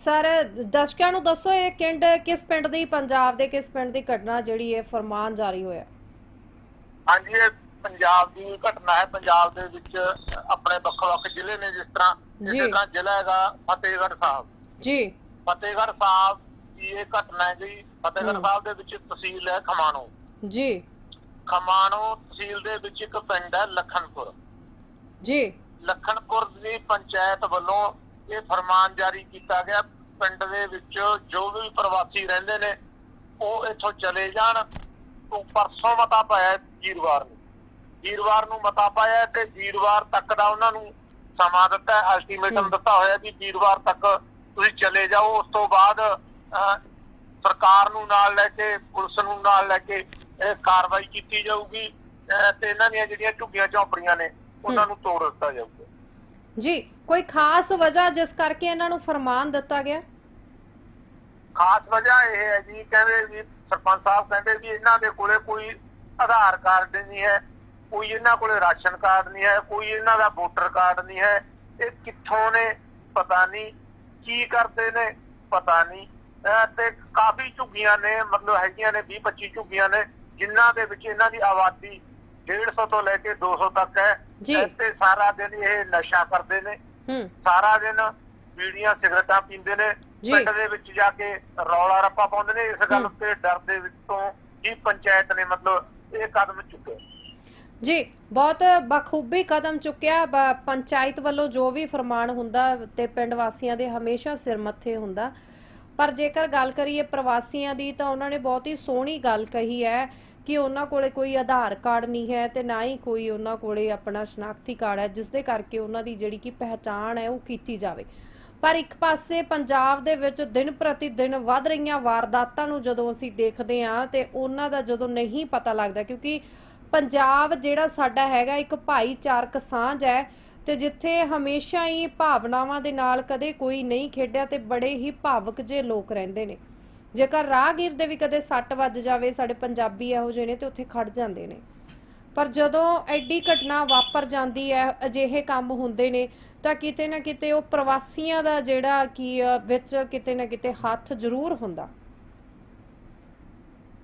Sir ਦਰਸ਼ਕਾਂ ਨੂੰ ਦੱਸੋ ਇਹ ਕਿੰਡ ਕਿਸ ਪਿੰਡ ਦੀ ਪੰਜਾਬ ਦੇ ਕਿਸ ਪਿੰਡ ਦੀ ਘਟਨਾ ਜਿਹੜੀ ਇਹ ਫਰਮਾਨ ਜਾਰੀ ਹੋਇਆ? ਹਾਂਜੀ ਇਹ ਪੰਜਾਬ ਦੀ ਘਟਨਾ ਹੈ। ਪੰਜਾਬ ਦੇ ਵਿੱਚ ਆਪਣੇ ਵੱਖ-ਵੱਖ ਜ਼ਿਲ੍ਹੇ ਨੇ ਜਿਸ ਤਰ੍ਹਾਂ। ਜਿਸ ਤਰ੍ਹਾਂ ਜ਼ਿਲ੍ਹਾ ਹੈਗਾ ਫਤਿਹਗੜ੍ਹ ਸਾਹਿਬ। ਜੀ। ਫਤਿਹਗੜ੍ਹ ਸਾਹਿਬ ਦੀ ਇਹ ਘਟਨਾ ਹੈ ਜੀ। ਫਤਿਹਗੜ੍ਹ। ਸਾਹਿਬ ਦੇ ਵਿੱਚ ਤਹਿਸੀਲ ਹੈ ਖਮਾਣੋ। ਜੀ। ਖਮਾਣੋ ਤਹਿਸੀਲ ਦੇ ਵਿੱਚ ਇੱਕ ਪਿੰਡ ਹੈ ਲਖਨਪੁਰ। ਜੀ। ਲਖਨਪੁਰ ਦੀ ਪੰਚਾਇਤ ਵੱਲੋਂ ਇਹ ਫਰਮਾਨ ਜਾਰੀ ਕੀਤਾ ਗਿਆ ਪਿੰਡ ਦੇ ਵਿੱਚ ਜੋ ਵੀ ਪ੍ਰਵਾਸੀ ਰਹਿੰਦੇ ਨੇ ਉਹ ਇੱਥੋਂ ਚਲੇ ਜਾਣ। ਉਹ ਪਰਸੋਂ ਮਤਾ ਪਾਇਆ ਵੀਰਵਾਰ ਨੂੰ। ਵੀਰਵਾਰ ਨੂੰ ਮਤਾ ਪਾਇਆ ਤੇ ਵੀਰਵਾਰ ਤੱਕ ਦਾ ਉਹਨਾਂ ਨੂੰ ਸਮਾਂ ਦਿੱਤਾ ਅਲਟੀਮੇਟਮ। ਦਿੱਤਾ ਹੋਇਆ ਵੀ ਵੀਰਵਾਰ ਤੱਕ ਤੁਸੀਂ ਚਲੇ ਜਾਓ। ਉਸ ਤੋਂ ਬਾਅਦ ਸਰਕਾਰ ਨੂੰ ਨਾਲ ਲੈ ਕੇ ਪੁਲਿਸ ਨੂੰ ਨਾਲ ਲੈ ਕੇ ਇਹ ਕਾਰਵਾਈ ਕੀਤੀ ਜਾਊਗੀ। ਤੇ ਇਹਨਾਂ ਦੀਆਂ ਜਿਹੜੀਆਂ ਝੁੱਗੀਆਂ ਝੌਂਪੜੀਆਂ ਨੇ ਉਹਨਾਂ। ਨੂੰ ਤੋੜ ਦਿੱਤਾ ਜਾਊਗਾ। ਜੀ, ਕੋਈ ਖਾਸ ਵਜ੍ਹਾ ਜਿਸ ਕਰਕੇ ਇਹਨਾਂ ਨੂੰ ਫਰਮਾਨ ਦਿੱਤਾ ਗਿਆ? ਖਾਸ ਵਜ੍ਹਾ ਇਹ ਹੈ ਜੀ, ਕਹਿੰਦੇ ਵੀ ਸਰਪੰਚ ਸਾਹਿਬ ਕਹਿੰਦੇ ਵੀ ਇਹਨਾਂ ਦੇ ਕੋਲੇ ਕੋਈ ਆਧਾਰ ਕਾਰਡ ਨਹੀਂ ਹੈ, ਕੋਈ ਇਹਨਾਂ ਕੋਲੇ ਰਾਸ਼ਨ ਕਾਰਡ ਨਹੀਂ ਹੈ, ਕੋਈ ਇਹਨਾਂ ਦਾ ਵੋਟਰ ਕਾਰਡ ਨਹੀਂ ਹੈ। ਇਹ ਕਿੱਥੋਂ ਨੇ? ਪਤਾ ਨਹੀਂ। ਕੀ ਕਰਦੇ ਨੇ? ਪਤਾ ਨਹੀਂ। ਤੇ ਕਾਫੀ ਝੁੱਗੀਆਂ ਨੇ, ਮਤਲਬ ਹੈਗੀਆਂ ਨੇ 20 25 ਝੁੱਗੀਆਂ ਨੇ, ਜਿਨ੍ਹਾਂ ਦੇ ਵਿੱਚ ਇਹਨਾਂ ਦੀ ਆਬਾਦੀ 150 ਤੋਂ ਲੈ ਕੇ 200 ਤੱਕ ਹੈ। ਤੇ ਸਾਰਾ ਦਿਨ ਇਹ ਨਸ਼ਾ ਕਰਦੇ ਨੇ। ਸਾਰਾ ਦਿਨ ਬੀੜੀਆਂ ਸਿਗਰਟਾਂ ਪੀਂਦੇ ਨੇ। ਪਿੰਡ ਦੇ ਵਿੱਚ ਜਾ ਕੇ ਰੌਲਾ ਰੱਪਾ ਪਾਉਂਦੇ ਨੇ। ਇਸ ਗੱਲ ਹਮ। ਤੇ ਡਰ ਦੇ ਵਿੱਚੋਂ ਹੀ ਪੰਚਾਇਤ ਨੇ ਮਤਲਬ ਇਹ ਕਦਮ ਚੁੱਕੇ। ਜੀ ਬਹੁਤ ਬਖੂਬੀ ਕਦਮ ਚੁੱਕਿਆ। ਪੰਚਾਇਤ ਵੱਲੋਂ ਜੋ ਵੀ ਫਰਮਾਨ ਹੁੰਦਾ ਤੇ ਪਿੰਡ ਵਾਸੀਆਂ ਦੇ ਹਮੇਸ਼ਾ ਸਿਰ ਮੱਥੇ ਹੁੰਦਾ। ਪਰ ਜੇਕਰ ਗੱਲ ਕਰੀਏ ਪ੍ਰਵਾਸੀਆਂ ਦੀ ਤਾਂ ਉਹਨਾਂ ਨੇ ਬਹੁਤ ਹੀ ਸੋਹਣੀ ਗੱਲ ਕਹੀ ਹੈ ਕਿ ਉਹਨਾਂ ਕੋਲੇ ਕੋਈ ਆਧਾਰ ਕਾਰਡ ਨਹੀਂ ਹੈ ਤੇ ਨਾ ਹੀ ਕੋਈ ਉਹਨਾਂ ਕੋਲੇ ਆਪਣਾ ਸ਼ਨਾਖਤੀ ਕਾਰਡ ਹੈ, ਜਿਸ ਦੇ ਕਰਕੇ ਉਹਨਾਂ ਦੀ ਜਿਹੜੀ ਕਿ ਪਹਿਚਾਣ ਹੈ ਉਹ ਕੀਤੀ ਜਾਵੇ। ਪਰ ਇੱਕ ਪਾਸੇ ਪੰਜਾਬ ਦੇ ਵਿੱਚ ਦਿਨ ਪ੍ਰਤੀ ਦਿਨ ਵੱਧ ਰਹੀਆਂ ਵਾਰਦਾਤਾਂ ਨੂੰ ਜਦੋਂ ਅਸੀਂ ਦੇਖਦੇ ਹਾਂ ਤੇ ਉਹਨਾਂ ਦਾ ਜਦੋਂ ਨਹੀਂ ਪਤਾ ਲੱਗਦਾ ਕਿਉਂਕਿ ਪੰਜਾਬ ਜਿਹੜਾ ਸਾਡਾ ਹੈਗਾ ਇੱਕ ਭਾਈਚਾਰਕ ਸਾਂਝ ਹੈ ਤੇ ਜਿੱਥੇ ਹਮੇਸ਼ਾ ਹੀ ਭਾਵਨਾਵਾਂ ਦੇ ਨਾਲ ਕਦੇ ਕੋਈ ਨਹੀਂ ਖੇਡਿਆ ਤੇ ਬੜੇ ਹੀ ਭਾਵਕ ਜੇ ਲੋਕ ਰਹਿੰਦੇ ਨੇ। ਜੇਕਰ ਰਾਹਗੀਰ ਦੇ ਵੀ ਕਦੇ ਸੱਟ ਵੱਜ ਜਾਵੇ, ਸਾਡੇ ਪੰਜਾਬੀ ਇਹੋ ਜਿਹੇ ਨੇ ਤੇ ਉੱਥੇ ਖੜ ਜਾਂਦੇ ਨੇ। ਪਰ ਜਦੋਂ ਐਡੀ ਘਟਨਾ ਵਾਪਰ ਜਾਂਦੀ ਹੈ ਅਜਿਹੇ ਕੰਮ ਹੁੰਦੇ ਨੇ, ਤਾਂ ਕਿਤੇ ਨਾ ਕਿਤੇ ਉਹ ਪ੍ਰਵਾਸੀਆਂ ਦਾ ਜਿਹੜਾ ਕੀ ਵਿੱਚ ਕਿਤੇ ਨਾ ਕਿਤੇ ਹੱਥ ਜ਼ਰੂਰ ਹੁੰਦਾ।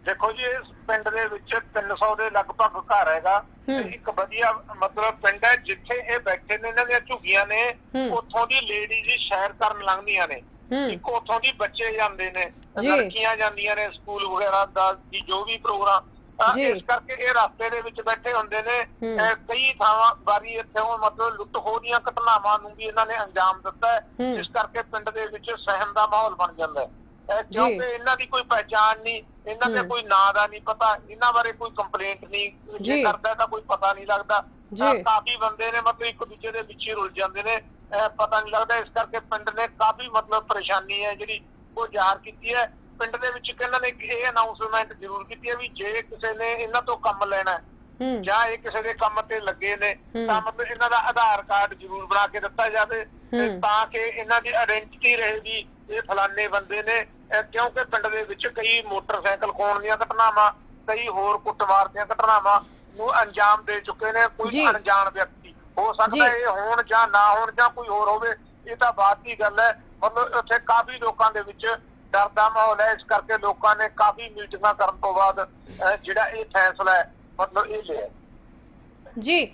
ਦੇਖੋ ਜੀ, ਇਸ ਪਿੰਡ ਦੇ ਵਿੱਚ 300 ਦੇ ਲਗਭਗ ਘਰ ਹੈਗਾ। ਤੇ। ਇੱਕ ਵਧੀਆ ਮਤਲਬ ਪਿੰਡ ਹੈ ਜਿੱਥੇ ਇਹ ਬੈਠੇ ਨੇ ਇਹਨਾਂ ਦੀਆਂ ਝੁੱਗੀਆਂ ਨੇ। ਉੱਥੋਂ ਦੀ ਲੇਡੀਜ਼ ਸੈਰ ਕਰਨ ਲੰਘਦੀਆਂ ਨੇ ਹੂੰ ਇੱਕ ਉੱਥੋਂ ਦੀ ਬੱਚੇ ਜਾਂਦੇ ਨੇ। ਲੜਕੀਆਂ ਜਾਂਦੀਆਂ ਨੇ ਸਕੂਲ ਵਗੈਰਾ ਦਾ ਦੀ ਜੋ ਵੀ ਪ੍ਰੋਗਰਾਮ। ਇਸ ਕਰਕੇ ਇਹ ਰਸਤੇ ਦੇ ਵਿੱਚ ਬੈਠੇ ਹੁੰਦੇ ਨੇ ਹੂੰ। ਕਈ ਥਾਵਾਂ ਵਾਰੀ ਇੱਥੇ ਉਹ ਮਤਲਬ ਲੁੱਟ ਖੋਹ ਦੀਆਂ ਘਟਨਾਵਾਂ ਨੂੰ ਵੀ ਇਹਨਾਂ ਨੇ ਅੰਜਾਮ ਦਿੱਤਾ ਹੈ ਹੂੰ। ਇਸ ਕਰਕੇ ਪਿੰਡ ਦੇ ਵਿੱਚ ਸਹਿਮ ਦਾ ਮਾਹੌਲ ਬਣ ਜਾਂਦਾ ਹੈ। ਕਿਉਂਕਿ ਇਹਨਾਂ ਦੀ ਕੋਈ ਪਹਿਚਾਣ ਨਹੀਂ ਇਹਨਾਂ ਦੇ ਹੂੰ। ਕੋਈ ਨਾਂ ਦਾ ਨਹੀਂ ਪਤਾ ਇਹਨਾਂ ਬਾਰੇ ਕੋਈ ਕੰਪਲੇਂਟ ਨਹੀਂ ਜੀ। ਕਰਦਾ ਤਾਂ ਕੋਈ ਪਤਾ ਨਹੀਂ ਲੱਗਦਾ ਕਾਫੀ ਬੰਦੇ ਨੇ ਮਤਲਬ ਇੱਕ ਦੂਜੇ ਦੇ ਪਿੱਛੇ ਰੁੱਲ ਜਾਂਦੇ ਨੇ ਪਤਾ ਨਹੀਂ ਲੱਗਦਾ ਇਸ ਕਰਕੇ ਪਿੰਡ ਨੇ ਕਾਫੀ ਮਤਲਬ ਪਰੇਸ਼ਾਨੀ ਹੈ ਜਿਹੜੀ ਉਹ ਜ਼ਾਹਰ ਕੀਤੀ ਹੈ ਪਿੰਡ ਦੇ ਵਿੱਚ ਇਹਨਾਂ ਨੇ ਇਹ ਅਨਾਉਂਸਮੈਂਟ ਜ਼ਰੂਰ ਕੀਤੀ ਹੈ ਵੀ ਜੇ ਕਿਸੇ ਨੇ ਇਹਨਾਂ ਤੋਂ ਕੰਮ ਲੈਣਾ ਹੈ ਹੂੰ ਜਾਂ ਇਹ ਕਿਸੇ ਦੇ ਕੰਮ ਤੇ ਲੱਗੇ ਨੇ ਹੂੰ। ਤਾਂ ਮਤਲਬ ਇਹਨਾਂ ਦਾ ਆਧਾਰ ਕਾਰਡ ਜ਼ਰੂਰ ਬਣਾ ਕੇ ਦਿੱਤਾ ਜਾਵੇ ਤੇ ਹੂੰ। ਕਿ ਇਹਨਾਂ ਦੀ ਆਇਡੈਂਟੀਟੀ ਰਹੇ ਵੀ ਇਹ ਫਲਾਣੇ ਬੰਦੇ ਨੇ ਕਿਉਂਕਿ ਪਿੰਡ ਦੇ ਵਿੱਚ ਕਈ ਮੋਟਰਸਾਈਕਲ ਖੋਣ ਦੀਆਂ ਘਟਨਾਵਾਂ ਕਈ ਹੋਰ ਕੁੱਟਮਾਰ ਦੀਆਂ ਘਟਨਾਵਾਂ ਨੂੰ ਅੰਜਾਮ ਦੇ ਚੁੱਕੇ ਨੇ। ਕੋਈ ਅਣਜਾਣ ਵਿਅਕਤੀ। ਹੋ ਸਕਦਾ। ਇਹ ਹੋਣ ਜਾਂ ਨਾ ਹੋਣ ਜਾਂ ਕੋਈ ਹੋਰ ਹੋਵੇ ਇਹ ਤਾਂ ਬਾਤ ਦੀ ਗੱਲ ਹੈ। ਮਤਲਬ ਉੱਥੇ ਕਾਫੀ ਲੋਕਾਂ ਦੇ ਵਿੱਚ ਡਰ ਦਾ ਮਾਹੌਲ ਹੈ। ਇਸ ਕਰਕੇ ਲੋਕਾਂ ਨੇ ਕਾਫੀ ਮੀਟਿੰਗਾਂ ਕਰਨ ਤੋਂ ਬਾਅਦ ਜਿਹੜਾ ਇਹ ਫੈਸਲਾ ਹੈ ਮਤਲਬ ਇਹ ਲਿਆ। ਜੀ।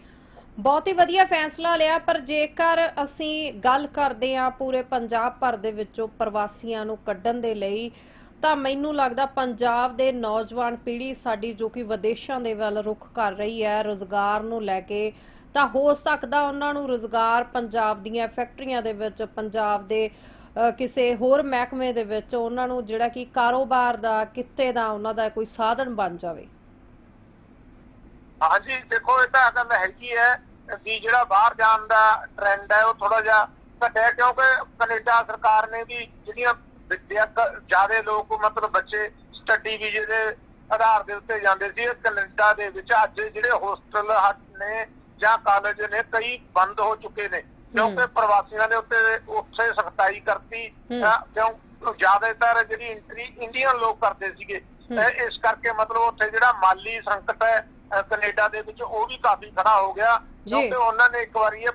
ਬਹੁਤ ਹੀ ਵਧੀਆ ਫੈਸਲਾ ਲਿਆ, ਪਰ ਜੇਕਰ ਅਸੀਂ ਗੱਲ ਕਰਦੇ ਹਾਂ ਪੂਰੇ ਪੰਜਾਬ ਭਰ ਦੇ ਵਿੱਚੋਂ ਪ੍ਰਵਾਸੀਆਂ ਨੂੰ ਕੱਢਣ ਦੇ ਲਈ, ਤਾਂ ਮੈਨੂੰ ਲੱਗਦਾ ਪੰਜਾਬ ਦੇ ਨੌਜਵਾਨ ਪੀੜ੍ਹੀ ਸਾਡੀ ਜੋ ਕਿ ਵਿਦੇਸ਼ਾਂ ਦੇ ਵੱਲ ਰੁਖ ਕਰ ਰਹੀ ਹੈ, ਰੋਜ਼ਗਾਰ ਨੂੰ ਲੈ ਕੇ, ਤਾਂ ਹੋ ਸਕਦਾ ਉਹਨਾਂ ਨੂੰ ਰੋਜ਼ਗਾਰ ਪੰਜਾਬ ਦੀਆਂ ਫੈਕਟਰੀਆਂ ਦੇ ਵਿੱਚ, ਪੰਜਾਬ ਦੇ ਕਿਸੇ ਹੋਰ ਮਹਿਕਮੇ ਦੇ ਵਿੱਚ ਉਹਨਾਂ ਨੂੰ ਜਿਹੜਾ ਕਿ ਕਾਰੋਬਾਰ ਦਾ, ਕਿੱਤੇ ਦਾ, ਉਹਨਾਂ ਦਾ ਕੋਈ ਸਾਧਨ ਬਣ ਜਾਵੇ। ਹਾਂਜੀ ਦੇਖੋ ਇਹ ਤਾਂ ਗੱਲ ਹੈਗੀ ਹੈ ਵੀ ਜਿਹੜਾ ਬਾਹਰ ਜਾਣ ਦਾ ਟ੍ਰੈਂਡ ਹੈ ਉਹ ਥੋੜਾ ਜਿਹਾ ਘਟਿਆ ਕਿਉਂਕਿ ਕੈਨੇਡਾ ਸਰਕਾਰ ਨੇ ਵੀ ਜਿਹੜੀਆਂ ਵਿਦਿਅਕ ਜ਼ਿਆਦਾ ਲੋਕ ਮਤਲਬ ਬੱਚੇ ਸਟੱਡੀ ਵੀਜ਼ੇ ਦੇ ਆਧਾਰ ਦੇ ਉੱਤੇ ਜਾਂਦੇ ਸੀ ਕੈਨੇਡਾ ਦੇ ਵਿੱਚ ਅੱਜ ਜਿਹੜੇ ਹੋਸਟਲ ਨੇ ਜਾਂ ਕਾਲਜ ਨੇ ਕਈ ਬੰਦ ਹੋ ਚੁੱਕੇ ਨੇ। ਕਿਉਂਕਿ ਪ੍ਰਵਾਸੀਆਂ ਦੇ ਉੱਤੇ ਉੱਥੇ ਸਖਤਾਈ ਕਰਤੀ ਕਿਉਂ ਜ਼ਿਆਦਾਤਰ ਜਿਹੜੀ ਇੰਟਰੀ ਇੰਡੀਅਨ ਲੋਕ ਕਰਦੇ ਸੀਗੇ। ਇਸ ਕਰਕੇ ਮਤਲਬ ਉੱਥੇ ਜਿਹੜਾ ਮਾਲੀ ਸੰਕਟ ਹੈ ਕੈਨੇਡਾ ਦੇ ਵਿੱਚ ਉਹ ਵੀ ਕਾਫੀ ਖੜਾ ਹੋ ਗਿਆ। ਕਿਉਂਕਿ ਉਹਨਾਂ ਨੇ ਇੱਕ ਵਾਰੀ ਇਹ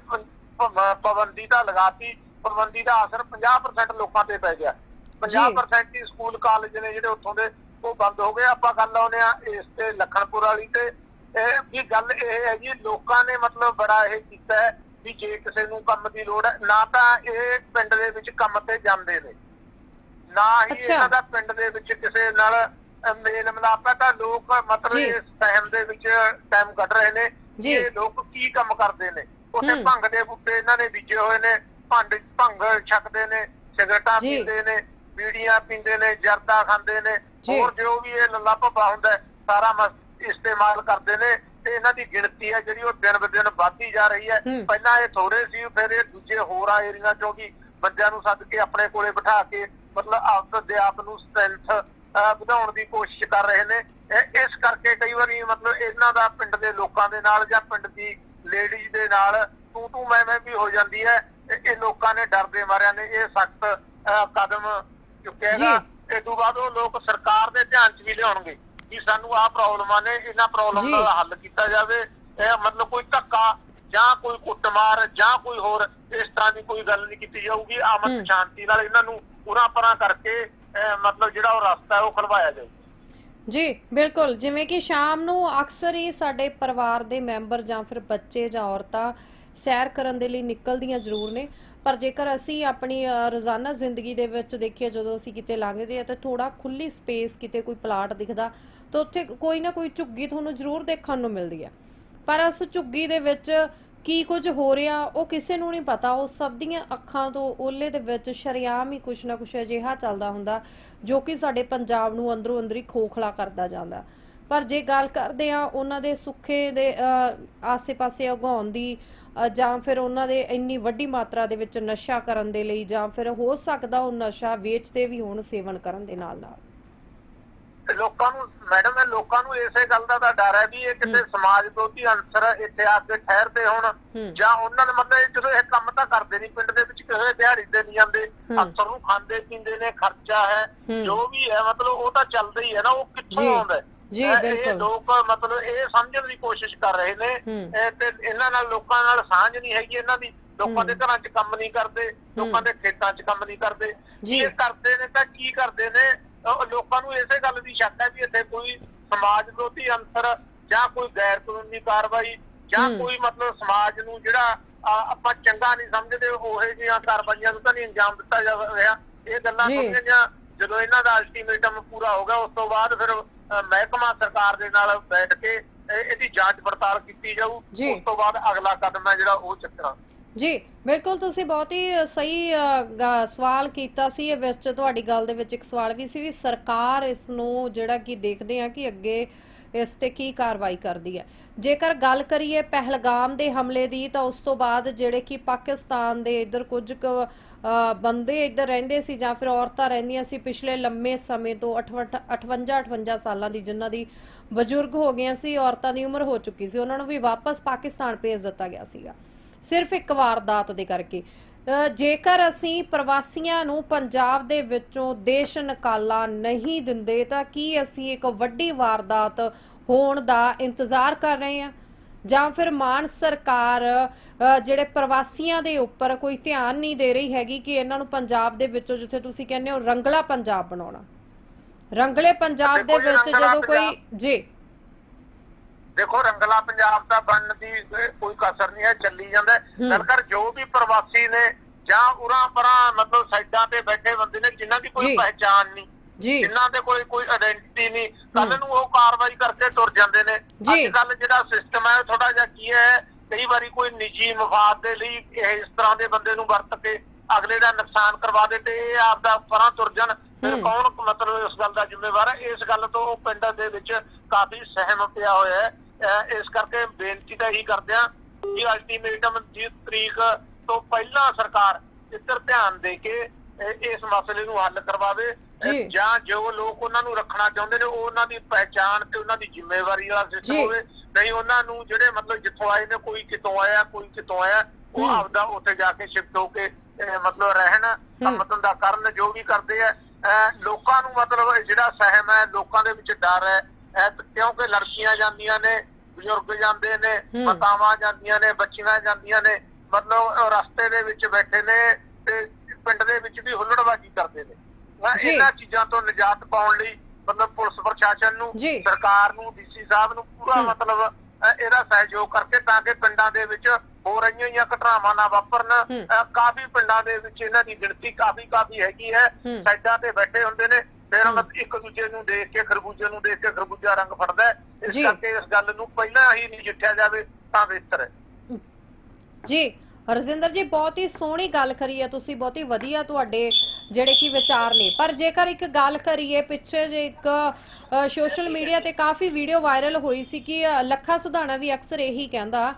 ਪਾਬੰਦੀ ਤਾਂ ਲਗਾਤੀ ਨੋਟਬੰਦੀ ਦਾ ਅਸਰ 50% ਲੋਕਾਂ ਤੇ ਪੈ ਗਿਆ। 50% ਹੀ ਸਕੂਲ ਕਾਲਜ ਨੇ ਜਿਹੜੇ ਉੱਥੋਂ ਦੇ ਉਹ ਬੰਦ ਹੋ ਗਏ। ਆਪਾਂ ਗੱਲ ਆਉਂਦੇ ਆ ਇਸ ਤੇ ਲਖਣਪੁਰ ਵਾਲੀ ਤੇ। ਇਹ ਵੀ ਗੱਲ ਇਹ ਹੈ ਜੀ ਲੋਕਾਂ ਨੇ ਮਤਲਬ ਬੜਾ ਇਹ ਕੀਤਾ ਹੈ ਵੀ ਜੇ ਕਿਸੇ ਨੂੰ ਕੰਮ ਦੀ ਲੋੜ ਹੈ ਨਾ ਤਾਂ ਇਹ ਪਿੰਡ ਦੇ ਵਿੱਚ ਕੰਮ ਤੇ ਜਾਂਦੇ ਨੇ। ਨਾ ਹੀ। ਇਹਨਾਂ ਦਾ ਪਿੰਡ ਦੇ ਵਿੱਚ ਕਿਸੇ ਨਾਲ ਮੇਲ ਮਿਲਾਪ ਹੈ ਤਾਂ ਲੋਕ ਮਤਲਬ ਜੀ। ਇਸ ਟਾਈਮ ਦੇ ਵਿੱਚ ਟਾਈਮ ਕੱਢ ਰਹੇ ਨੇ ਜੀ। ਕਿ ਇਹ ਲੋਕ ਕੀ ਕੰਮ ਕਰਦੇ ਨੇ ਉੱਥੇ ਹੂੰ। ਭੰਗ ਦੇ ਬੂਟੇ ਇਹਨਾਂ ਨੇ ਬੀਜੇ ਹੋਏ ਨੇ ਭੰਡ ਭੰਗ ਛਕਦੇ ਨੇ ਸਿਗਰਟਾਂ ਜੀ। ਪੀਂਦੇ ਨੇ ਬੀੜੀਆਂ ਪੀਂਦੇ ਨੇ ਜਰਦਾ ਖਾਂਦੇ ਨੇ ਜੀ। ਹੋਰ ਜੋ ਵੀ ਇਹ ਲੱਲਾ ਭੱਬਾ ਹੁੰਦਾ ਹੈ, ਸਾਰਾ ਮਸ ਇਸਤੇਮਾਲ ਕਰਦੇ ਨੇ ਤੇ ਇਹਨਾਂ ਦੀ ਗਿਣਤੀ ਹੈ ਜਿਹੜੀ ਉਹ ਦਿਨ ਬ ਦਿਨ ਵਧਦੀ ਜਾ ਰਹੀ ਹੈ ਹੂੰ। ਪਹਿਲਾਂ ਇਹ ਥੋੜੇ ਸੀ ਫਿਰ ਇਹ ਦੂਜੇ ਹੋਰਾਂ ਏਰੀਆ ਚੋਂ ਵੀ ਬੰਦਿਆਂ ਨੂੰ ਸੱਦ ਕੇ ਆਪਣੇ ਕੋਲੇ ਬਿਠਾ ਕੇ ਮਤਲਬ ਆਪ ਦੇ ਆਪ ਨੂੰ ਸਟਰੈਂਥ ਵਧਾਉਣ ਦੀ ਕੋਸ਼ਿਸ਼ ਕਰ ਰਹੇ ਨੇ। ਇਸ ਕਰਕੇ ਕਈ ਵਾਰੀ ਮਤਲਬ ਇਹਨਾਂ ਦਾ ਪਿੰਡ ਦੇ ਲੋਕਾਂ ਦੇ ਨਾਲ ਜਾਂ ਪਿੰਡ ਦੀ ਲੇਡੀਜ਼ ਦੇ ਨਾਲ ਤੂੰ ਤੂੰ ਮੈਂ ਮੈਂ ਵੀ ਹੋ ਜਾਂਦੀ ਹੈ ਇਹ ਲੋਕਾਂ ਨੇ ਡਰਦੇ ਮਾਰਿਆਂ ਨੇ ਇਹ ਸਖਤ ਕਦਮ ਚੁੱਕੇਗਾ ਇਸ ਤੋਂ ਬਾਅਦ ਉਹ ਲੋਕ ਸਰਕਾਰ ਦੇ ਧਿਆਨ 'ਚ ਵੀ ਲਿਆਉਣਗੇ ਕਿ ਸਾਨੂੰ ਆਹ ਪ੍ਰੋਬਲਮਾਂ ਨੇ ਇਹਨਾਂ ਪ੍ਰੋਬਲਮ। ਦਾ ਹੱਲ ਕੀਤਾ ਜਾਵੇ। ਇਹ ਮਤਲਬ ਕੋਈ ਧੱਕਾ ਜਾਂ ਕੋਈ ਕੁੱਟਮਾਰ ਜਾਂ ਕੋਈ ਹੋਰ ਇਸ ਤਰ੍ਹਾਂ ਦੀ ਕੋਈ ਗੱਲ ਨਹੀਂ ਕੀਤੀ ਜਾਊਗੀ। ਹੂੰ। ਆਮਨ ਸ਼ਾਂਤੀ ਨਾਲ ਇਹਨਾਂ ਨੂੰ ਉਰਾਂ ਪਰਾਂ ਕਰਕੇ ਮਤਲਬ ਜਿਹੜਾ ਉਹ ਰਸਤਾ ਉਹ ਖਲਵਾਇਆ ਜਾਊ ਜੀ, ਬਿਲਕੁਲ। ਜਿਵੇਂ ਕਿ ਸ਼ਾਮ ਨੂੰ ਅਕਸਰ ਹੀ ਸਾਡੇ ਪਰਿਵਾਰ ਦੇ ਮੈਂਬਰ ਜਾਂ ਫਿਰ ਬੱਚੇ ਜਾਂ ਔਰਤਾਂ ਸੈਰ ਕਰਨ ਦੇ ਲਈ ਨਿਕਲਦੀਆਂ ਜ਼ਰੂਰ ਨੇ। ਪਰ ਜੇਕਰ ਅਸੀਂ ਆਪਣੀ ਰੋਜ਼ਾਨਾ ਜ਼ਿੰਦਗੀ ਦੇ ਵਿੱਚ ਦੇਖੀਏ, ਜਦੋਂ ਅਸੀਂ ਕਿਤੇ ਲੰਘਦੇ ਆ ਤਾਂ ਥੋੜਾ ਖੁੱਲੀ ਸਪੇਸ ਕਿਤੇ ਕੋਈ ਪਲਾਟ ਦਿਖਦਾ, ਤਾਂ ਉੱਥੇ ਕੋਈ ਨਾ ਕੋਈ ਝੁੱਗੀ ਤੁਹਾਨੂੰ ਜ਼ਰੂਰ ਦੇਖਣ ਨੂੰ ਮਿਲਦੀ ਆ ਪਰ ਉਸ ਝੁੱਗੀ ਦੇ ਵਿੱਚ ਕੀ ਕੁਝ ਹੋ ਰਿਹਾ, ਉਹ ਕਿਸੇ ਨੂੰ ਨਹੀਂ ਪਤਾ। ਉਹ ਸਭ ਦੀਆਂ ਅੱਖਾਂ ਤੋਂ ਓਲੇ ਦੇ ਵਿੱਚ ਸ਼ਰੇਆਮ ਹੀ ਕੁਛ ਨਾ ਕੁਛ ਅਜਿਹਾ ਚੱਲਦਾ ਹੁੰਦਾ, ਜੋ ਕਿ ਸਾਡੇ ਪੰਜਾਬ ਨੂੰ ਅੰਦਰੋਂ ਅੰਦਰੀ ਖੋਖਲਾ ਕਰਦਾ ਜਾਂਦਾ। ਪਰ ਜੇ ਗੱਲ ਕਰਦੇ ਆ ਉਹਨਾਂ ਦੇ ਸੁੱਖੇ ਦੇ ਆਸੇ-ਪਾਸੇ ਉਗਾਉਣ ਦੀ ਜਾਂ ਫਿਰ ਉਹਨਾਂ ਦੇ ਇੰਨੀ ਵੱਡੀ ਮਾਤਰਾ ਦੇ ਵਿੱਚ ਨਸ਼ਾ ਕਰਨ ਦੇ ਲਈ ਜਾਂ ਫਿਰ ਹੋ ਸਕਦਾ ਉਹ ਨਸ਼ਾ ਵੇਚਦੇ ਵੀ ਹੋਣ, ਸੇਵਨ ਕਰਨ ਦੇ ਨਾਲ ਨਾਲ ਲੋਕਾਂ ਨੂੰ ਮੈਡਮ ਇਹ ਲੋਕਾਂ ਨੂੰ ਇਸੇ ਗੱਲ ਦਾ ਤਾਂ ਡਰ ਹੈ ਵੀ ਇਹ ਕਿਤੇ ਸਮਾਜ ਵਿਰੋਧੀ ਅੰਸਰ ਇੱਥੇ ਆ ਕੇ ਠਹਿਰਦੇ ਹੋਣ। ਜਾਂ ਉਹਨਾਂ ਨੇ ਮਤਲਬ ਜਦੋਂ ਇਹ ਕੰਮ ਤਾਂ ਕਰਦੇ ਨਹੀਂ ਪਿੰਡ ਦੇ ਵਿੱਚ ਕਿਸੇ ਦਿਹਾੜੀ ਤੇ ਨਹੀਂ ਜਾਂਦੇ। ਅਫਸਰ ਨੂੰ ਖਾਂਦੇ ਪੀਂਦੇ ਨੇ ਖਰਚਾ ਹੈ। ਜੋ ਵੀ ਹੈ ਮਤਲਬ ਉਹ ਤਾਂ ਚੱਲਦਾ ਹੀ ਹੈ ਨਾ ਉਹ ਕਿੱਥੋਂ। ਆਉਂਦਾ? ਜੀ, ਬਿਲਕੁਲ। ਲੋਕ ਮਤਲਬ ਇਹ ਸਮਝਣ ਦੀ ਕੋਸ਼ਿਸ਼ ਕਰ ਰਹੇ ਨੇ ਤੇ ਇਹਨਾਂ ਨਾਲ ਲੋਕਾਂ ਨਾਲ ਸਾਂਝ ਨਹੀਂ ਹੈਗੀ ਇਹਨਾਂ ਦੀ ਲੋਕਾਂ ਦੇ ਘਰਾਂ 'ਚ ਕੰਮ ਨਹੀਂ ਕਰਦੇ ਲੋਕਾਂ ਦੇ ਖੇਤਾਂ 'ਚ ਕੰਮ ਨਹੀਂ ਕਰਦੇ ਜੀ। ਇਹ ਕਰਦੇ ਨੇ ਤਾਂ ਕੀ ਕਰਦੇ ਨੇ ਲੋਕਾਂ ਨੂੰ ਇਸੇ ਗੱਲ ਦੀ ਸ਼ੱਕ ਹੈ ਵੀ ਇੱਥੇ ਕੋਈ ਸਮਾਜ ਵਿਰੋਧੀ ਅੰਸਰ ਜਾਂ ਕੋਈ ਗੈਰ ਕਾਨੂੰਨੀ ਕਾਰਵਾਈ ਜਾਂ। ਕੋਈ ਮਤਲਬ ਸਮਾਜ ਨੂੰ ਜਿਹੜਾ ਆਪਾਂ ਚੰਗਾ ਨਹੀਂ ਸਮਝਦੇ ਉਹੇ ਜਿਹੀਆਂ ਕਾਰਵਾਈਆਂ ਨੂੰ ਤਾਂ ਨਹੀਂ ਅੰਜਾਮ ਦਿੱਤਾ ਜਾ ਰਿਹਾ ਇਹ ਗੱਲਾਂ। ਸੁਣੀਆਂ ਜਦੋਂ ਇਹਨਾਂ ਦਾ ਅਲਟੀਮੇਟਮ ਪੂਰਾ ਹੋ ਗਿਆ ਉਸ ਤੋਂ ਬਾਅਦ ਫਿਰ ਮਹਿਕਮਾ ਸਰਕਾਰ ਦੇ ਨਾਲ ਬੈਠ ਕੇ ਇਹ- ਇਹਦੀ ਜਾਂਚ ਪੜਤਾਲ ਕੀਤੀ ਜਾਊ। ਉਸ ਤੋਂ ਬਾਅਦ ਅਗਲਾ ਕਦਮ ਹੈ ਜਿਹੜਾ ਉਹ ਚੱਕਣਾ ਜੀ, ਬਿਲਕੁਲ ਤੁਸੀਂ ਬਹੁਤ ਹੀ ਸਹੀ ਸਵਾਲ ਕੀਤਾ ਸੀ, ਇਹ ਵਿੱਚ ਤੁਹਾਡੀ ਗੱਲ ਦੇ ਵਿੱਚ ਇੱਕ ਸਵਾਲ ਵੀ ਸੀ ਵੀ ਸਰਕਾਰ ਇਸ ਨੂੰ ਜਿਹੜਾ ਕਿ ਦੇਖਦੇ ਆ ਕਿ ਅੱਗੇ ਇਸ ਤੇ ਕੀ ਕਾਰਵਾਈ ਕਰਦੀ ਹੈ। ਜੇਕਰ ਗੱਲ ਕਰੀਏ ਪਹਿਲਗਾਮ ਦੇ ਹਮਲੇ ਦੀ, ਤਾਂ ਉਸ ਤੋਂ ਬਾਅਦ ਜਿਹੜੇ ਕਿ ਪਾਕਿਸਤਾਨ ਦੇ ਇੱਧਰ ਕੁਝ ਕੁ ਬੰਦੇ ਇੱਧਰ ਰਹਿੰਦੇ ਸੀ ਜਾਂ ਫਿਰ ਔਰਤਾਂ ਰਹਿੰਦੀਆਂ ਸੀ ਪਿਛਲੇ ਲੰਮੇ ਸਮੇਂ ਤੋਂ 58 58 58 ਸਾਲਾਂ ਦੀ, ਜਿਨ੍ਹਾਂ ਦੀ ਬਜ਼ੁਰਗ ਹੋ ਗਈਆਂ ਸੀ, ਔਰਤਾਂ ਦੀ ਉਮਰ ਹੋ ਚੁੱਕੀ ਸੀ, ਉਹਨਾਂ ਨੂੰ ਵੀ ਵਾਪਸ ਪਾਕਿਸਤਾਨ ਭੇਜ ਦਿੱਤਾ ਗਿਆ ਸੀਗਾ। ਸਿਰਫ ਇੱਕ ਵਾਰਦਾਤ ਦੇ ਕਰਕੇ। ਜੇਕਰ ਅਸੀਂ ਪ੍ਰਵਾਸੀਆਂ ਨੂੰ ਪੰਜਾਬ ਦੇ ਵਿੱਚੋਂ ਦੇਸ਼ ਨਿਕਾਲਾ ਨਹੀਂ ਦਿੰਦੇ ਤਾਂ ਕੀ ਅਸੀਂ ਇੱਕ ਵੱਡੀ ਵਾਰਦਾਤ ਹੋਣ ਦਾ ਇੰਤਜ਼ਾਰ ਕਰ ਰਹੇ ਹਾਂ? ਜਾਂ ਫਿਰ ਮਾਨ ਸਰਕਾਰ ਜਿਹੜੇ ਪ੍ਰਵਾਸੀਆਂ ਦੇ ਉੱਪਰ ਕੋਈ ਧਿਆਨ ਨਹੀਂ ਦੇ ਰਹੀ ਹੈਗੀ ਕਿ ਇਹਨਾਂ ਨੂੰ ਪੰਜਾਬ ਦੇ ਵਿੱਚੋਂ ਜਿੱਥੇ ਤੁਸੀਂ ਕਹਿੰਦੇ ਹੋ ਰੰਗਲਾ ਪੰਜਾਬ ਬਣਾਉਣਾ? ਰੰਗਲੇ ਪੰਜਾਬ ਦੇ ਵਿੱਚ ਜਦੋਂ ਕੋਈ ਜੀ। ਦੇਖੋ ਰੰਗਲਾ ਪੰਜਾਬ ਦਾ ਬਣਨ ਦੀ ਕੋਈ ਕਸਰ ਨਹੀਂ ਹੈ ਚੱਲੀ ਜਾਂਦਾ ਹੈ। ਹੂੰ। ਗੱਲ ਕਰ ਜੋ ਵੀ ਪ੍ਰਵਾਸੀ ਨੇ ਜਾਂ ਉਰਾਂ ਪਰਾਂ ਮਤਲਬ ਸਾਈਡਾਂ ਤੇ ਬੈਠੇ ਬੰਦੇ ਨੇ ਜਿਨ੍ਹਾਂ ਦੀ। ਕੋਈ ਪਹਿਚਾਣ ਨਹੀਂ ਜੀ ਜਿਨ੍ਹਾਂ ਦੇ ਕੋਲ ਕੋਈ ਆਇਡੈਂਟੀ ਨਹੀਂ ਕੱਲ ਨੂੰ ਉਹ ਕਾਰਵਾਈ ਕਰਕੇ ਤੁਰ ਜਾਂਦੇ ਨੇ। ਅੱਜ ਕੱਲ ਜਿਹੜਾ ਸਿਸਟਮ ਹੈ ਥੋੜਾ ਜਿਹਾ ਕੀ ਹੈ ਕਈ ਵਾਰੀ ਕੋਈ ਨਿੱਜੀ ਮਫਾਦ ਦੇ ਲਈ ਇਹ ਇਸ ਤਰ੍ਹਾਂ ਦੇ ਬੰਦੇ ਨੂੰ ਵਰਤ ਕੇ ਅਗਲੇ ਦਾ ਨੁਕਸਾਨ ਕਰਵਾ ਦੇ ਤੇ ਇਹ ਆਪਦਾ ਪਰਾਂ ਤੁਰ ਜਾਣ ਫਿਰ। ਕੌਣ ਮਤਲਬ ਇਸ ਗੱਲ ਦਾ ਜ਼ਿੰਮੇਵਾਰ ਹੈ ਇਸ ਗੱਲ ਤੋਂ ਪਿੰਡ ਦੇ ਵਿੱਚ ਕਾਫੀ ਸਹਿਮ ਪਿਆ ਹੋਇਆ ਹੈ ਇਸ ਕਰਕੇ ਬੇਨਤੀ ਤਾਂ ਇਹੀ ਕਰਦੇ ਆ ਕਿ ਅਲਟੀਮੇਟਮ ਦੀ ਤਰੀਕ ਤੋਂ ਪਹਿਲਾਂ ਸਰਕਾਰ ਇੱਧਰ ਧਿਆਨ ਦੇ ਕੇ ਇਸ ਮਸਲੇ ਨੂੰ ਹੱਲ ਕਰਵਾਵੇ ਜੀ। ਜਾਂ ਲੋਕ ਉਹਨਾਂ ਨੂੰ ਰੱਖਣਾ ਚਾਹੁੰਦੇ ਨੇ ਉਹ ਉਹਨਾਂ ਦੀ ਪਹਿਚਾਣ ਤੇ ਉਹਨਾਂ ਦੀ ਜ਼ਿੰਮੇਵਾਰੀ ਵਾਲਾ ਸਿਸਟਮ। ਹੋਵੇ ਨਹੀਂ ਉਹਨਾਂ ਨੂੰ ਜਿਹੜੇ ਮਤਲਬ ਜਿੱਥੋਂ ਆਏ ਨੇ ਕੋਈ ਕਿਤੋਂ ਆਇਆ ਕੋਈ ਕਿਤੋਂ ਆਇਆ ਉਹ। ਆਪਦਾ ਉੱਥੇ ਜਾ ਕੇ ਸ਼ਿਫਟ ਹੋ ਕੇ ਮਤਲਬ ਰਹਿਣ ਕੰਮ ਧੰਦਾ ਕਰਨ ਜੋ ਵੀ ਕਰਦੇ ਆ ਲੋਕਾਂ ਨੂੰ ਮਤਲਬ ਜਿਹੜਾ ਸਹਿਮ ਹੈ ਲੋਕਾਂ ਦੇ ਵਿੱਚ ਡਰ ਹੈ ਕਿਉਂਕਿ ਲੜਕੀਆਂ ਜਾਂਦੀਆਂ ਨੇ ਬਜ਼ੁਰਗ ਜਾਂਦੇ ਨੇ। ਮਾਤਾਵਾਂ ਜਾਂਦੀਆਂ ਨੇ ਬੱਚੀਆਂ ਜਾਂਦੀਆਂ ਨੇ ਮਤਲਬ ਰਸਤੇ ਦੇ ਵਿੱਚ ਬੈਠੇ ਨੇ ਤੇ ਪਿੰਡ ਦੇ ਵਿੱਚ ਵੀ ਹੁੱਲੜਬਾਜ਼ੀ ਕਰਦੇ ਨੇ। ਇਹਨਾਂ ਚੀਜ਼ਾਂ ਤੋਂ ਨਿਜਾਤ ਪਾਉਣ ਲਈ ਮਤਲਬ ਪੁਲਿਸ ਪ੍ਰਸ਼ਾਸਨ ਨੂੰ। ਸਰਕਾਰ ਨੂੰ ਡੀਸੀ ਸਾਹਿਬ ਨੂੰ ਪੂਰਾ। ਮਤਲਬ ਇਹਦਾ ਸਹਿਯੋਗ ਕਰਕੇ ਤਾਂ ਕਿ ਪਿੰਡਾਂ ਦੇ ਵਿੱਚ ਹੋ ਰਹੀਆਂ ਜਾਂ ਘਟਨਾਵਾਂ ਨਾ ਵਾਪਰਨ ਕਾਫੀ ਪਿੰਡਾਂ ਦੇ ਵਿੱਚ ਇਹਨਾਂ ਦੀ ਗਿਣਤੀ ਕਾਫੀ ਕਾਫੀ ਹੈਗੀ ਹੈ। ਸਾਈਡਾਂ ਤੇ ਬੈਠੇ ਹੁੰਦੇ ਨੇ ਹਮ। ਮਤਲਬ ਇੱਕ ਦੂਜੇ ਨੂੰ ਦੇਖ ਕੇ ਖਰਬੂਜੇ ਨੂੰ ਦੇਖ ਕੇ ਖਰਬੂਜਾ ਰੰਗ ਫੜਦਾ। ਇਸ। ਕਰਕੇ ਇਸ ਗੱਲ ਨੂੰ ਪਹਿਲਾਂ ਹੀ ਨਜਿੱਠਿਆ ਜਾਵੇ ਤਾਂ ਬਿਹਤਰ ਹੈ ਜੀ ਰਜਿੰਦਰ ਜੀ ਬਹੁਤ ਹੀ ਸੋਹਣੀ ਗੱਲ ਕਰੀ ਹੈ ਤੁਸੀਂ ਬਹੁਤ ਹੀ ਵਧੀਆ ਤੁਹਾਡੇ ਜਿਹੜੇ ਕਿ ਵਿਚਾਰ ਨੇ ਪਰ ਜੇਕਰ ਇੱਕ ਗੱਲ ਕਰੀਏ ਪਿੱਛੇ ਜੇ ਇੱਕ ਸੋਸ਼ਲ ਮੀਡੀਆ ਤੇ ਕਾਫੀ ਵੀਡੀਓ ਵਾਇਰਲ ਹੋਈ ਸੀ ਕਿ ਲੱਖਾ ਸੁਧਾਣਾ ਵੀ ਅਕਸਰ ਇਹੀ ਕਹਿੰਦਾ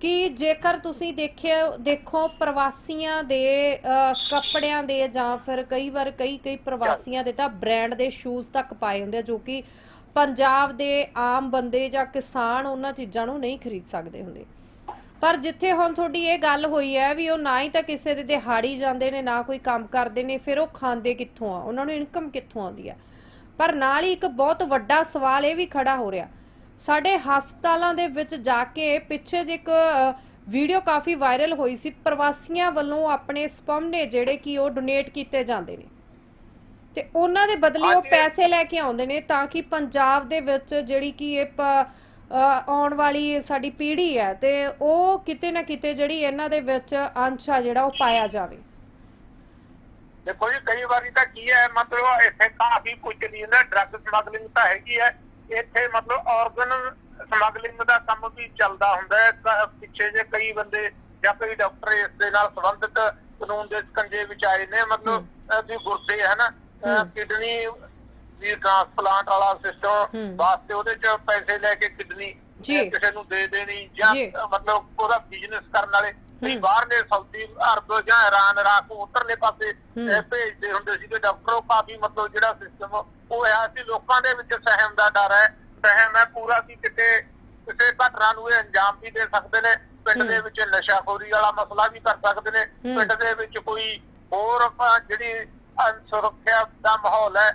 ਕਿ ਜੇਕਰ ਤੁਸੀਂ ਦੇਖਿਓ ਦੇਖੋ ਪ੍ਰਵਾਸੀਆਂ ਦੇ ਕੱਪੜਿਆਂ ਦੇ ਜਾਂ ਫਿਰ ਕਈ ਵਾਰ ਕਈ ਕਈ ਪ੍ਰਵਾਸੀਆਂ ਦੇ ਤਾਂ ਬ੍ਰਾਂਡ ਦੇ ਸ਼ੂਜ਼ ਤੱਕ ਪਾਏ ਹੁੰਦੇ ਆ, ਜੋ ਕਿ ਪੰਜਾਬ ਦੇ ਆਮ ਬੰਦੇ ਜਾਂ ਕਿਸਾਨ ਉਹਨਾਂ ਚੀਜ਼ਾਂ ਨੂੰ ਨਹੀਂ ਖਰੀਦ ਸਕਦੇ ਹੁੰਦੇ। ਪਰ ਜਿੱਥੇ ਹੁਣ ਤੁਹਾਡੀ ਇਹ ਗੱਲ ਹੋਈ ਹੈ ਵੀ ਉਹ ਨਾ ਹੀ ਤਾਂ ਕਿਸੇ ਦੇ ਦਿਹਾੜੀ ਜਾਂਦੇ ਨੇ, ਨਾ ਕੋਈ ਕੰਮ ਕਰਦੇ ਨੇ, ਫਿਰ ਉਹ ਖਾਂਦੇ ਕਿੱਥੋਂ ਆ? ਉਹਨਾਂ ਨੂੰ ਇਨਕਮ ਕਿੱਥੋਂ ਆਉਂਦੀ ਆ ਪਰ ਨਾਲ ਹੀ ਇੱਕ ਬਹੁਤ ਵੱਡਾ ਸਵਾਲ ਇਹ ਵੀ ਖੜਾ ਹੋ ਰਿਹਾ ਸਾਡੇ ਹਸਪਤਾਲਾਂ ਦੇ ਵਿੱਚ ਜਾ ਕੇ ਪਿੱਛੇ ਜੇ ਇੱਕ ਵੀਡੀਓ ਕਾਫੀ ਵਾਇਰਲ ਹੋਈ ਸੀ। ਪ੍ਰਵਾਸੀਆਂ ਵੱਲੋਂ ਆਪਣੇ ਸਪਮ ਨੇ ਜਿਹੜੇ ਕਿ ਉਹ ਡੋਨੇਟ ਕੀਤੇ ਜਾਂਦੇ ਨੇ। ਤੇ ਉਹਨਾਂ ਦੇ ਬਦਲੇ ਉਹ। ਪੈਸੇ ਲੈ ਕੇ ਆਉਂਦੇ ਨੇ ਤਾਂ ਕਿ ਪੰਜਾਬ ਦੇ ਵਿੱਚ ਜਿਹੜੀ ਕਿ ਇਹ ਆਉਣ ਵਾਲੀ ਸਾਡੀ ਪੀੜ੍ਹੀ ਹੈ ਤੇ ਉਹ ਕਿਤੇ ਨਾ ਕਿਤੇ ਜਿਹੜੀ ਇਹਨਾਂ ਦੇ ਵਿੱਚ ਅੰਸ਼ ਜਿਹੜਾ ਉਹ ਪਾਇਆ ਜਾਵੇ। ਦੇਖੋ ਜੀ ਕਈ ਵਾਰੀ ਤਾਂ ਕੀ ਹੈ ਮਤਲਬ ਇੱਥੇ ਕਾਫੀ ਕੁਝ ਨਹੀਂ ਨਾ ਡਰੱਗ ਸਮਗਲਿੰਗ ਤਾਂ ਹੈਗੀ ਹੈ। ਇੱਥੇ ਮਤਲਬ ਆਰਗਨ ਸਮਗਲਿੰਗ ਦਾ ਕੰਮ ਵੀ ਚੱਲਦਾ ਹੁੰਦਾ ਹੈ ਪਿੱਛੇ ਜੇ ਕਈ ਬੰਦੇ ਜਾਂ ਕਈ ਡਾਕਟਰ ਇਸ ਦੇ ਨਾਲ ਸੰਬੰਧਿਤ ਕਾਨੂੰਨ ਦੇ ਸਕੰਜੇ ਵਿੱਚ ਆਏ ਨੇ ਮਤਲਬ ਵੀ ਗੁਰਦੇ ਹੈ ਨਾ। ਕਿਡਨੀ ਦੀ ਟ੍ਰਾਂਸਪਲਾਂਟ ਵਾਲਾ। ਸਿਸਟਮ ਵਾਸਤੇ ਉਹਦੇ ਚ ਪੈਸੇ ਲੈ ਕੇ ਕਿਡਨੀ। ਕਿਸੇ ਨੂੰ ਦੇ ਦੇਣੀ ਜਾਂ ਮਤਲਬ ਉਹਦਾ ਬਿਜ਼ਨਸ ਕਰਨ ਵਾਲੇ ਹਮ। ਬਾਹਰਲੇ ਸਾਊਦੀ ਅਰਬ ਜਾਂ ਇਰਾਨ ਇਰਾਕ ਉਧਰਲੇ ਪਾਸੇ ਭੇਜਦੇ ਹੁੰਦੇ ਸੀਗੇ ਡਾਕਟਰ ਉਹ ਕਾਫੀ ਮਤਲਬ ਜਿਹੜਾ ਸਿਸਟਮ ਉਹ ਹੈ ਸੀ ਲੋਕਾਂ ਦੇ ਵਿੱਚ ਸਹਿਮ ਦਾ ਡਰ ਹੈ ਸਹਿਮ ਹੈ ਪੂਰਾ ਸੀ ਕਿਤੇ ਕਿਸੇ ਘਟਨਾ ਨੂੰ ਇਹ ਅੰਜਾਮ ਵੀ ਦੇ ਸਕਦੇ ਨੇ ਪਿੰਡ। ਦੇ ਵਿੱਚ ਨਸ਼ਾਖੋਰੀ ਵਾਲਾ ਮਸਲਾ ਵੀ ਕਰ ਸਕਦੇ ਨੇ। ਪਿੰਡ ਦੇ ਵਿੱਚ ਕੋਈ ਹੋਰ ਜਿਹੜੀ ਸੁਰੱਖਿਆ ਦਾ ਮਾਹੌਲ ਹੈ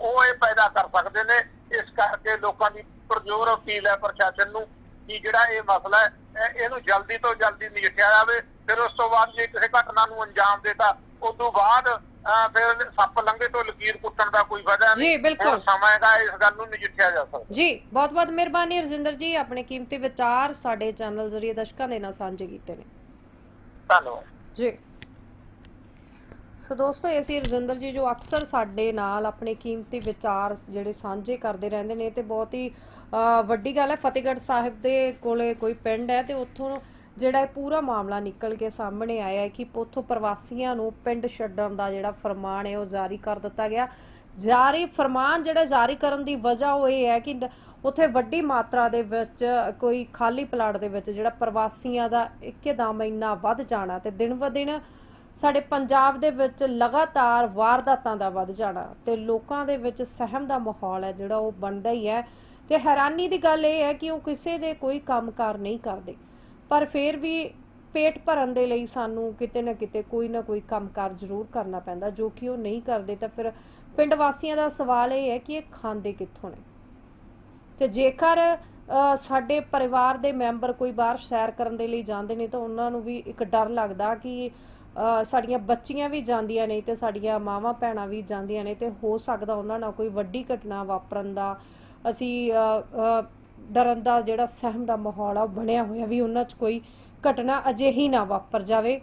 ਉਹ ਇਹ ਪੈਦਾ ਕਰ ਸਕਦੇ ਨੇ ਇਸ ਕਰਕੇ ਲੋਕਾਂ ਦੀ ਪ੍ਰਜੋਰ ਅਪੀਲ ਹੈ ਪ੍ਰਸ਼ਾਸਨ ਨੂੰ ਕਿ ਜਿਹੜਾ ਇਹ ਮਸਲਾ ਹੈ ਇਹ- ਇਹਨੂੰ ਜਲਦੀ ਤੋਂ ਜਲਦੀ ਨਜਿੱਠਿਆ ਜਾਵੇ ਫਿਰ ਉਸ ਤੋਂ ਬਾਅਦ ਜੇ ਕਿਸੇ ਘਟਨਾ ਨੂੰ ਅੰਜਾਮ ਦੇਤਾ ਉਸ ਤੋਂ ਬਾਅਦ ਫਿਰ ਸੱਪ ਲੰਘੇ ਤੋਂ ਲਕੀਰ ਕੁੱਟਣ ਦਾ ਕੋਈ ਫਾਇਦਾ ਨਹੀਂ। ਜੀ, ਬਿਲਕੁਲ। ਹੁਣ ਸਮਾਂ ਹੈਗਾ ਇਸ ਗੱਲ ਨੂੰ ਨਜਿੱਠਿਆ ਜਾ ਸਕਦਾ। ਜੀ ਬਹੁਤ ਬਹੁਤ ਮਿਹਰਬਾਨੀ ਰਜਿੰਦਰ ਜੀ ਆਪਣੇ ਕੀਮਤੀ ਵਿਚਾਰ ਸਾਡੇ ਚੈਨਲ ਜ਼ਰੀਏ ਦਰਸ਼ਕਾਂ ਦੇ ਨਾਲ ਸਾਂਝੇ ਕੀਤੇ ਨੇ। ਧੰਨਵਾਦ। ਜੀ। ਸੋ ਦੋਸਤੋ ਇਹ ਸੀ ਰਜਿੰਦਰ ਜੀ ਜੋ ਅਕਸਰ ਸਾਡੇ ਨਾਲ ਆਪਣੇ ਕੀਮਤੀ ਵਿਚਾਰ ਜਿਹੜੇ ਸਾਂਝੇ ਕਰਦੇ ਰਹਿੰਦੇ ਨੇ। ਤੇ ਬਹੁਤ ਹੀ ਅ, ਵੱਡੀ ਗੱਲ ਹੈ। ਫਤਿਹਗੜ੍ਹ ਸਾਹਿਬ ਦੇ ਕੋਲੇ ਕੋਈ ਪਿੰਡ ਹੈ ਤੇ ਉੱਥੋਂ ਜਿਹੜਾ ਇਹ ਪੂਰਾ ਮਾਮਲਾ ਨਿਕਲ ਕੇ ਸਾਹਮਣੇ ਆਇਆ ਹੈ ਕਿ ਉੱਥੋਂ ਪ੍ਰਵਾਸੀਆਂ ਨੂੰ ਪਿੰਡ ਛੱਡਣ ਦਾ ਜਿਹੜਾ ਫਰਮਾਨ ਹੈ ਉਹ ਜਾਰੀ ਕਰ ਦਿੱਤਾ ਗਿਆ। ਜਾਰੀ ਫਰਮਾਨ ਜਿਹੜਾ ਜਾਰੀ ਕਰਨ ਦੀ ਵਜ੍ਹਾ ਉਹ ਇਹ ਹੈ ਕਿ ਉੱਥੇ ਵੱਡੀ ਮਾਤਰਾ ਦੇ ਵਿੱਚ ਕੋਈ ਖਾਲੀ ਪਲਾਟ ਦੇ ਵਿੱਚ ਜਿਹੜਾ ਪ੍ਰਵਾਸੀਆਂ ਦਾ ਇੱਕਦਮ ਇੰਨਾ ਵੱਧ ਜਾਣਾ ਤੇ ਦਿਨ ਬ ਦਿਨ ਸਾਡੇ ਪੰਜਾਬ ਦੇ ਵਿੱਚ ਲਗਾਤਾਰ ਵਾਰਦਾਤਾਂ ਦਾ ਵੱਧ ਜਾਣਾ ਤੇ ਲੋਕਾਂ ਦੇ ਵਿੱਚ ਸਹਿਮ ਦਾ ਮਾਹੌਲ ਹੈ ਜਿਹੜਾ ਉਹ ਬਣਦਾ ਹੀ ਹੈ। ਤੇ ਹੈਰਾਨੀ ਦੀ ਗੱਲ ਇਹ ਹੈ ਕਿ ਉਹ ਕਿਸੇ ਦੇ ਕੋਈ ਕੰਮਕਾਰ ਨਹੀਂ ਕਰਦੇ। ਪਰ ਫਿਰ ਵੀ ਪੇਟ ਭਰਨ ਦੇ ਲਈ ਸਾਨੂੰ ਕਿਤੇ ਨਾ ਕਿਤੇ ਕੋਈ ਨਾ ਕੋਈ ਕੰਮਕਾਰ ਜ਼ਰੂਰ ਕਰਨਾ ਪੈਂਦਾ, ਜੋ ਕਿ ਉਹ ਨਹੀਂ ਕਰਦੇ ਤਾਂ ਫਿਰ ਪਿੰਡ ਵਾਸੀਆਂ ਦਾ ਸਵਾਲ ਇਹ ਹੈ ਕਿ ਇਹ ਖਾਂਦੇ ਕਿੱਥੋਂ ਨੇ? ਤੇ ਜੇਕਰ ਸਾਡੇ ਪਰਿਵਾਰ ਦੇ ਮੈਂਬਰ ਕੋਈ ਬਾਹਰ ਸੈਰ ਕਰਨ ਦੇ ਲਈ ਜਾਂਦੇ ਨੇ ਤਾਂ ਉਹਨਾਂ ਨੂੰ ਵੀ ਇੱਕ ਡਰ ਲੱਗਦਾ ਕਿ ਸਾਡੀਆਂ ਬੱਚੀਆਂ ਵੀ ਜਾਂਦੀਆਂ ਨੇ ਤੇ ਸਾਡੀਆਂ ਮਾਵਾਂ ਭੈਣਾਂ ਵੀ ਜਾਂਦੀਆਂ ਨੇ ਤੇ ਹੋ ਸਕਦਾ ਉਹਨਾਂ ਨਾਲ ਕੋਈ ਵੱਡੀ ਘਟਨਾ ਵਾਪਰਨ ਦਾ ਅਸੀਂ ਡਰਨ ਦਾ ਜਿਹੜਾ ਸਹਿਮ ਦਾ ਮਾਹੌਲ ਆ, ਉਹ ਬਣਿਆ ਹੋਇਆ ਵੀ ਉਹਨਾਂ 'ਚ ਕੋਈ ਘਟਨਾ ਅਜਿਹੀ ਨਾ ਵਾਪਰ ਜਾਵੇ,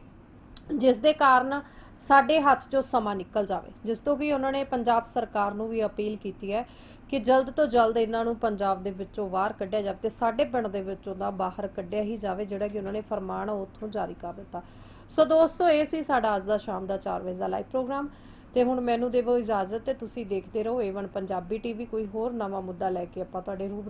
ਜਿਸ ਦੇ ਕਾਰਨ ਸਾਡੇ ਹੱਥ 'ਚੋਂ ਸਮਾਂ ਨਿਕਲ ਜਾਵੇ। ਜਿਸ ਤੋਂ ਕਿ ਉਹਨਾਂ ਨੇ ਪੰਜਾਬ ਸਰਕਾਰ ਨੂੰ ਵੀ ਅਪੀਲ ਕੀਤੀ ਹੈ ਕਿ ਜਲਦ ਤੋਂ ਜਲਦ ਇਹਨਾਂ ਨੂੰ ਪੰਜਾਬ ਦੇ ਵਿੱਚੋਂ ਬਾਹਰ ਕੱਢਿਆ ਜਾਵੇ ਤੇ ਸਾਡੇ ਪਿੰਡ ਦੇ ਵਿੱਚੋਂ ਦਾ ਬਾਹਰ ਕੱਢਿਆ ਹੀ ਜਾਵੇ, ਜਿਹੜਾ ਕਿ ਉਹਨਾਂ ਨੇ ਫਰਮਾਨ ਉੱਥੋਂ ਜਾਰੀ ਕਰ ਦਿੱਤਾ। ਸੋ ਦੋਸਤੋ, ਇਹ ਸੀ ਸਾਡਾ ਅੱਜ ਦਾ ਸ਼ਾਮ ਦਾ 4 ਵਜੇ ਦਾ ਲਾਈਵ ਪ੍ਰੋਗਰਾਮ ਤੇ ਹੁਣ ਮੈਨੂੰ ਦੇਵੋ ਇਜਾਜ਼ਤ ਤੇ ਤੁਸੀਂ ਦੇਖਦੇ ਰਹੋ A1 ਪੰਜਾਬੀ ਟੀਵੀ ਕੋਈ ਹੋਰ ਨਵਾਂ ਮੁੱਦਾ ਲੈ ਕੇ ਆਪਾਂ ਤੁਹਾਡੇ ਰੂਬਰੂ